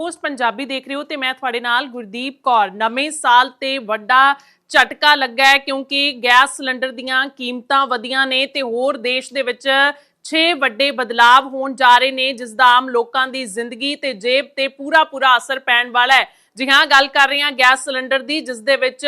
Post Punjabi ਦੇਖ ਰਹੇ ਹੋ ਤੇ ਮੈਂ ਤੁਹਾਡੇ ਨਾਲ ਗੁਰਦੀਪ ਕੌਰ। ਨਵੇਂ ਸਾਲ ਤੇ ਵੱਡਾ ਝਟਕਾ ਲੱਗਾ ਹੈ ਕਿਉਂਕਿ ਗੈਸ ਸਿਲੰਡਰ ਦੀਆਂ ਕੀਮਤਾਂ ਵਧੀਆਂ ਨੇ ਤੇ ਹੋਰ ਦੇਸ਼ ਦੇ ਵਿੱਚ 6 ਵੱਡੇ ਬਦਲਾਵ ਹੋਣ ਜਾ ਰਹੇ ਨੇ, ਜਿਸ ਦਾ ਆਮ ਲੋਕਾਂ ਦੀ ਜ਼ਿੰਦਗੀ ਤੇ ਜੇਬ ਤੇ ਪੂਰਾ ਪੂਰਾ ਅਸਰ ਪੈਣ ਵਾਲਾ ਹੈ। ਜੀ ਹਾਂ, ਗੱਲ ਕਰ ਰਹੇ ਹਾਂ ਗੈਸ ਸਿਲੰਡਰ ਦੀ, ਜਿਸ ਦੇ ਵਿੱਚ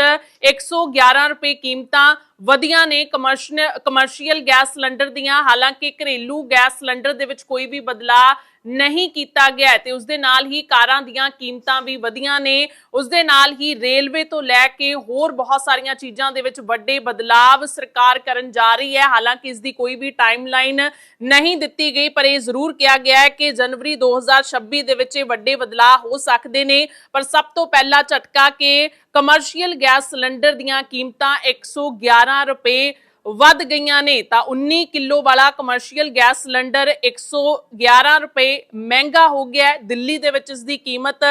111 ਰੁਪਏ ਕੀਮਤਾਂ ਵਧੀਆਂ ਨੇ ਕਮਰਸ਼ੀਅਲ ਕਮਰਸ਼ੀਅਲ ਗੈਸ ਸਿਲੰਡਰ ਦੀਆਂ। ਹਾਲਾਂਕਿ ਘਰੇਲੂ ਗੈਸ ਸਿਲੰਡਰ ਦੇ ਵਿੱਚ ਕੋਈ ਵੀ ਬਦਲਾਅ ਨਹੀਂ ਕੀਤਾ ਗਿਆ ਤੇ ਉਸ ਦੇ ਨਾਲ ਹੀ ਕਾਰਾਂ ਦੀਆਂ ਕੀਮਤਾਂ ਵੀ ਵਧੀਆਂ ਨੇ। ਉਸ ਦੇ ਨਾਲ ਹੀ ਰੇਲਵੇ ਤੋਂ ਲੈ ਕੇ ਹੋਰ ਬਹੁਤ ਸਾਰੀਆਂ ਚੀਜ਼ਾਂ ਦੇ ਵਿੱਚ ਵੱਡੇ ਬਦਲਾਵ ਸਰਕਾਰ ਕਰਨ ਜਾ ਰਹੀ ਹੈ। ਹਾਲਾਂਕਿ ਇਸ ਦੀ ਕੋਈ ਵੀ ਟਾਈਮਲਾਈਨ ਨਹੀਂ ਦਿੱਤੀ ਗਈ, ਪਰ ਇਹ ਜ਼ਰੂਰ ਕਿਹਾ ਗਿਆ ਹੈ ਕਿ ਜਨਵਰੀ 2026 ਦੇ ਵਿੱਚ ਇਹ ਵੱਡੇ ਬਦਲਾਅ ਹੋ ਸਕਦੇ ਨੇ। ਪਰ ਸਭ ਤੋਂ ਪਹਿਲਾ ਝਟਕਾ ਕਿ ਕਮਰਸ਼ੀਅਲ ਗੈਸ ਸਿਲੰਡਰ ਦੀਆਂ ਕੀਮਤਾਂ 111 ਰੁਪਏ ਵੱਧ ਗਈਆਂ ਨੇ, ਤਾਂ 19 ਕਿਲੋ ਵਾਲਾ ਕਮਰਸ਼ੀਅਲ ਗੈਸ ਸਿਲੰਡਰ 111 ਰੁਪਏ ਮਹਿੰਗਾ ਹੋ ਗਿਆ ਦਿੱਲੀ ਦੇ ਵਿੱਚ ਇਸ ਦੀ ਕੀਮਤ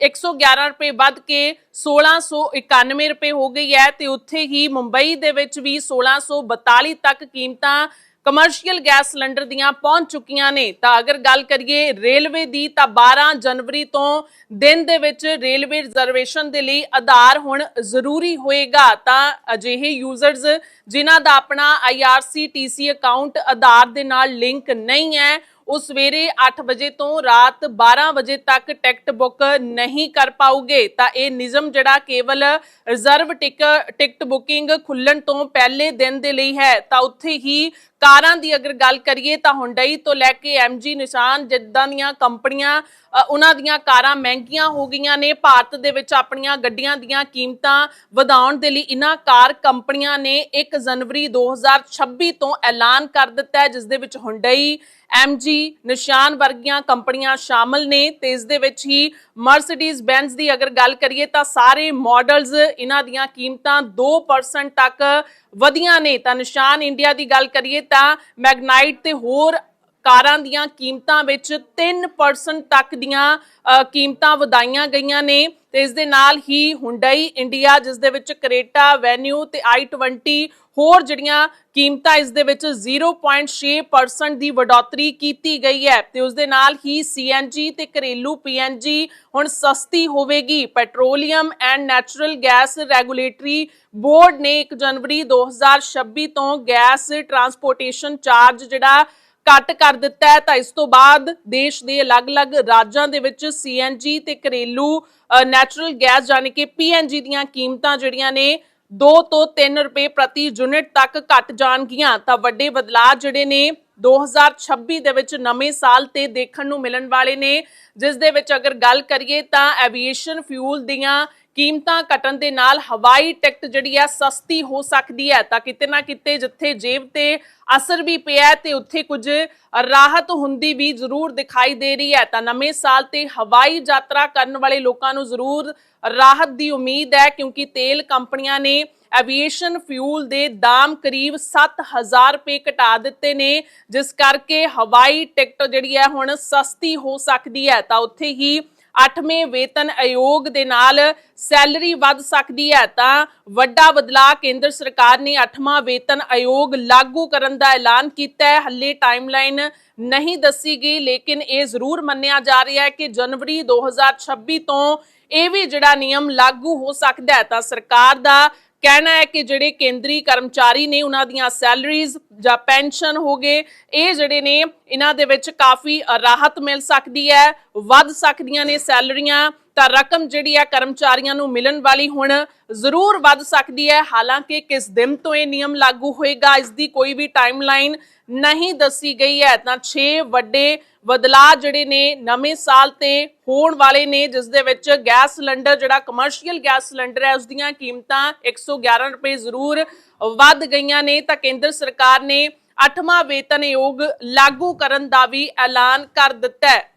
111 ਰੁਪਏ ਵੱਧ ਕੇ 1691 ਰੁਪਏ ਹੋ ਗਈ ਹੈ ਤੇ ਉੱਥੇ ਹੀ ਮੁੰਬਈ ਦੇ ਵਿੱਚ ਵੀ 1642 ਤੱਕ ਕੀਮਤਾਂ ਕਮਰਸ਼ੀਅਲ ਗੈਸ ਸਿਲੰਡਰ ਦੀਆਂ ਪਹੁੰਚ ਚੁੱਕੀਆਂ ਨੇ। ਤਾਂ ਅਗਰ ਗੱਲ ਕਰੀਏ ਰੇਲਵੇ ਦੀ, ਤਾਂ 12 ਜਨਵਰੀ ਤੋਂ ਦਿਨ ਦੇ ਵਿੱਚ ਰੇਲਵੇ ਰਿਜ਼ਰਵੇਸ਼ਨ ਦੇ ਲਈ ਆਧਾਰ ਹੁਣ ਜ਼ਰੂਰੀ ਹੋਏਗਾ। ਤਾਂ ਅਜਿਹੇ ਯੂਜ਼ਰਸ ਜਿਨ੍ਹਾਂ ਦਾ ਆਪਣਾ IRCTC ਅਕਾਊਂਟ ਆਧਾਰ ਦੇ ਨਾਲ ਲਿੰਕ ਨਹੀਂ ਹੈ, ਉਹ ਸਵੇਰੇ 8 ਵਜੇ ਤੋਂ ਰਾਤ 12 ਵਜੇ ਤੱਕ ਟਿਕਟ ਬੁੱਕ ਨਹੀਂ ਕਰ ਪਾਉਗੇ। ਤਾਂ ਇਹ ਨਿਯਮ ਜਿਹੜਾ ਕੇਵਲ ਰਿਜ਼ਰਵ ਟਿਕਟ ਬੁਕਿੰਗ ਖੁੱਲਣ ਤੋਂ ਪਹਿਲੇ ਦਿਨ ਦੇ ਲਈ ਹੈ। ਤਾਂ ਉੱਥੇ ਹੀ ਕਾਰਾਂ ਦੀ ਅਗਰ ਗੱਲ ਕਰੀਏ ਤਾਂ ਹੁੰਡਈ ਤੋਂ ਲੈ ਕੇ MG ਨਿਸ਼ਾਨ ਜਿੱਦਾਂ ਦੀਆਂ ਕੰਪਨੀਆਂ ਉਹਨਾਂ ਦੀਆਂ ਕਾਰਾਂ ਮਹਿੰਗੀਆਂ ਹੋ ਗਈਆਂ ਨੇ। ਭਾਰਤ ਦੇ ਵਿੱਚ ਆਪਣੀਆਂ ਗੱਡੀਆਂ ਦੀਆਂ ਕੀਮਤਾਂ ਵਧਾਉਣ ਦੇ ਲਈ ਇਹਨਾਂ ਕਾਰ ਕੰਪਨੀਆਂ ਨੇ 1 ਜਨਵਰੀ 2026 ਤੋਂ ਐਲਾਨ ਕਰ ਦਿੱਤਾ ਹੈ, ਜਿਸ ਦੇ ਵਿੱਚ ਹੁੰਡਈ MG ਨਿਸ਼ਾਨ ਵਰਗੀਆਂ ਕੰਪਨੀਆਂ ਸ਼ਾਮਲ ਨੇ ਤੇ ਇਸ ਦੇ ਵਿੱਚ ਹੀ ਮਰਸੀਡੀਜ਼ ਬੈਂਜ਼ ਦੀ ਅਗਰ ਗੱਲ ਕਰੀਏ ਤਾਂ ਸਾਰੇ ਮਾਡਲਸ ਇਹਨਾਂ ਦੀਆਂ ਕੀਮਤਾਂ 2% ਤੱਕ ਵਧੀਆਂ ਨੇ ਤਾਂ ਨਿਸ਼ਾਨ ਇੰਡੀਆ ਦੀ ਗੱਲ ਕਰੀਏ ਤਾਂ ਮੈਗਨਾਈਟ ਤੇ ਹੋਰ ਕਾਰਾਂ ਦੀਆਂ ਕੀਮਤਾਂ ਵਿੱਚ 3% ਤੱਕ ਦੀਆਂ ਕੀਮਤਾਂ ਵਧਾਈਆਂ ਗਈਆਂ ਨੇ। ਤੇ ਇਸ ਦੇ ਨਾਲ ਹੀ ਹੁੰਡਈ ਇੰਡੀਆ ਜਿਸ ਦੇ ਵਿੱਚ ਕਰੇਟਾ ਵੈਨਿਊ ਤੇ i20 ਹੋਰ ਜਿਹੜੀਆਂ ਕੀਮਤਾਂ ਇਸ ਦੇ ਵਿੱਚ 0.6% ਦੀ ਵਡੋਤਰੀ ਕੀਤੀ ਗਈ ਹੈ। ਤੇ ਉਸ ਦੇ ਨਾਲ ਹੀ CNG ਤੇ ਘਰੇਲੂ PNG ਹੁਣ ਸਸਤੀ ਹੋਵੇਗੀ। Petroleum and natural gas regulatory board ਨੇ 1 ਜਨਵਰੀ 2026 ਤੋਂ ਗੈਸ ਟਰਾਂਸਪੋਰਟੇਸ਼ਨ ਚਾਰਜ ਜਿਹੜਾ ਘੱਟ ਕਰ ਦਿੱਤਾ ਹੈ, ਤਾਂ ਇਸ ਤੋਂ ਬਾਅਦ ਦੇਸ਼ ਦੇ ਅਲੱਗ-ਅਲੱਗ ਰਾਜਾਂ ਦੇ ਵਿੱਚ CNG ਤੇ ਘਰੇਲੂ ਨੈਚੁਰਲ ਗੈਸ ਯਾਨੀ ਕਿ PNG ਦੀਆਂ ਕੀਮਤਾਂ ਜਿਹੜੀਆਂ ਨੇ 2 ਤੋਂ 3 ਰੁਪਏ ਪ੍ਰਤੀ ਯੂਨਿਟ ਤੱਕ ਘਟ ਜਾਣਗੀਆਂ। ਤਾਂ ਵੱਡੇ ਬਦਲਾਅ ਜਿਹੜੇ ਨੇ 2026 ਦੇ ਵਿੱਚ ਨਵੇਂ ਸਾਲ ਤੇ ਦੇਖਣ ਨੂੰ ਮਿਲਣ ਵਾਲੇ ਨੇ। ਜਿਸ ਦੇ ਵਿੱਚ ਅਗਰ ਗੱਲ ਕਰੀਏ ਤਾਂ ਐਵੀਏਸ਼ਨ ਫਿਊਲ ਦੀਆਂ ਕੀਮਤਾਂ ਘਟਣ ਦੇ ਨਾਲ ਹਵਾਈ ਟਿਕਟ ਜਿਹੜੀ ਹੈ ਸਸਤੀ ਹੋ ਸਕਦੀ ਹੈ। ਤਾਂ ਕਿਤੇ ਨਾ ਕਿਤੇ ਜਿੱਥੇ ਜੇਬ ਤੇ ਅਸਰ ਵੀ ਪਿਆ ਤੇ ਉੱਥੇ ਕੁਝ ਰਾਹਤ ਹੁੰਦੀ ਵੀ ਜ਼ਰੂਰ ਦਿਖਾਈ ਦੇ ਰਹੀ ਹੈ। ਤਾਂ ਨਵੇਂ ਸਾਲ ਤੇ ਹਵਾਈ ਯਾਤਰਾ ਕਰਨ ਵਾਲੇ ਲੋਕਾਂ ਨੂੰ ਜ਼ਰੂਰ ਰਾਹਤ ਦੀ ਉਮੀਦ ਹੈ ਕਿਉਂਕਿ ਤੇਲ ਕੰਪਨੀਆਂ ਨੇ ਐਵੀਏਸ਼ਨ ਫਿਊਲ ਦੇ ਦਾਮ ਕਰੀਬ 7000 ਰੁਪਏ ਘਟਾ ਦਿੱਤੇ ਨੇ, ਜਿਸ ਕਰਕੇ ਹਵਾਈ ਟਿਕਟ ਜਿਹੜੀ ਹੈ ਹੁਣ ਸਸਤੀ ਹੋ ਸਕਦੀ ਹੈ। ਤਾਂ ਉੱਥੇ ਹੀ 8ਵੇਂ ਵੇਤਨ ਆਯੋਗ ਦੇ ਨਾਲ ਸੈਲਰੀ ਵੱਧ ਸਕਦੀ ਹੈ, ਤਾਂ ਵੱਡਾ ਬਦਲਾਅ ਕੇਂਦਰ ਸਰਕਾਰ ਨੇ 8ਵਾਂ ਵੇਤਨ ਆਯੋਗ ਲਾਗੂ ਕਰਨ ਦਾ ਐਲਾਨ ਕੀਤਾ ਹੈ। ਹੱਲੇ ਟਾਈਮਲਾਈਨ ਨਹੀਂ ਦੱਸੀ ਗਈ, ਲੇਕਿਨ ਇਹ ਜ਼ਰੂਰ ਮੰਨਿਆ ਜਾ ਰਿਹਾ ਹੈ ਕਿ ਜਨਵਰੀ 2026 ਤੋਂ ਇਹ ਵੀ ਜਿਹੜਾ ਨਿਯਮ ਲਾਗੂ ਹੋ ਸਕਦਾ ਹੈ, ਤਾਂ ਸਰਕਾਰ ਦਾ ਕਹਿਣਾ ਹੈ ਕਿ ਜਿਹੜੇ ਕੇਂਦਰੀ ਕਰਮਚਾਰੀ ਨੇ ਉਹਨਾਂ ਦੀਆਂ ਸੈਲਰੀਜ਼ ਜਾਂ ਪੈਨਸ਼ਨ ਹੋ ਗਏ, ਇਹ ਜਿਹੜੇ ਨੇ, ਇਹਨਾਂ ਦੇ ਵਿੱਚ ਕਾਫੀ ਰਾਹਤ ਮਿਲ ਸਕਦੀ ਹੈ, ਵੱਧ ਸਕਦੀਆਂ ਨੇ ਸੈਲਰੀਆਂ, ਤਾਂ ਰਕਮ ਜਿਹੜੀ ਹੈ ਕਰਮਚਾਰੀਆਂ ਨੂੰ ਮਿਲਣ ਵਾਲੀ ਹੁਣ ਜ਼ਰੂਰ ਵੱਧ ਸਕਦੀ ਹੈ। ਹਾਲਾਂਕਿ ਕਿਸ ਦਿਨ ਤੋਂ ਇਹ ਨਿਯਮ ਲਾਗੂ ਹੋਏਗਾ, ਇਸ ਦੀ ਕੋਈ ਵੀ ਟਾਈਮਲਾਈਨ ਨਹੀਂ ਦੱਸੀ ਗਈ ਹੈ। ਤਾਂ 6 ਵੱਡੇ ਬਦਲਾਅ ਜਿਹੜੇ ਨੇ ਨਵੇਂ ਸਾਲ ਤੇ ਹੋਣ ਵਾਲੇ ਨੇ, ਜਿਸ ਦੇ ਵਿੱਚ ਗੈਸ ਸਿਲੰਡਰ, ਜਿਹੜਾ ਕਮਰਸ਼ੀਅਲ ਗੈਸ ਸਿਲੰਡਰ ਹੈ ਉਸ ਦੀਆਂ ਕੀਮਤਾਂ 111 ਰੁਪਏ ਜ਼ਰੂਰ ਵੱਧ ਗਈਆਂ ਨੇ। ਤਾਂ ਕੇਂਦਰ ਸਰਕਾਰ ਨੇ 8ਵਾਂ ਵੇਤਨ ਆਯੋਗ ਲਾਗੂ ਕਰਨ ਦਾ ਵੀ ਐਲਾਨ ਕਰ ਦਿੱਤਾ ਹੈ।